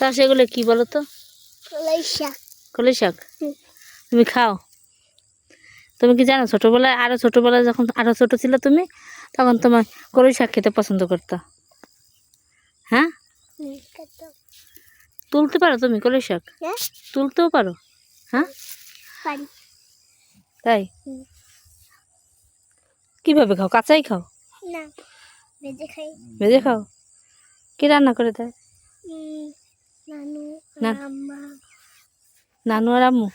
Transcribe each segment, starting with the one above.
তা সেগুলো কি বলো তো কলাই শাক? শাক তুমি খাও। তুমি কি জানো ছোটোবেলায় আরও ছোটোবেলায় যখন আরও ছোটো ছিল তুমি তখন তোমার কলই শাক খেতে পছন্দ করতো। হ্যাঁ? তুলতে পারো তুমি কলই শাক? হ্যাঁ। তুলতেও পারো। হ্যাঁ? তাই। কীভাবে খাও? কাঁচাই খাও? না ভেজে খাও? কি রান্না করে দেয় নানু না। নানু আর আম্মু?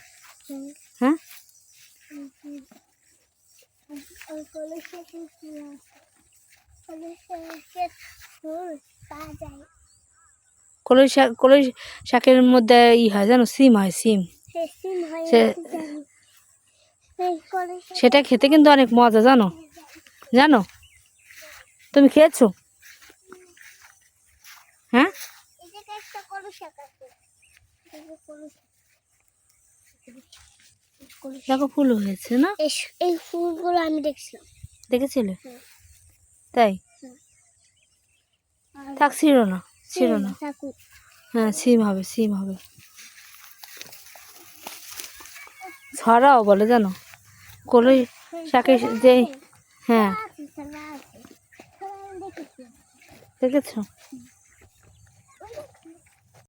হ্যাঁ? কলাই শাক কলই শাকের মধ্যে ই হয় জানো, সিম হয়, সিম। সেটা খেতে কিন্তু অনেক মজা, জানো? জানো? তুমি খেয়েছো? হ্যাঁ? দেখো ফুল হয়েছে না? এই ফুলগুলো আমি দেখছিলাম। দেখেছিলে? তাই? থাক ছিল না ছিল না। হ্যাঁ সিম হবে সিম হবে। ছড়াও বলে জানো? কলই শাকের যে হ্যাঁ। দেখেছি।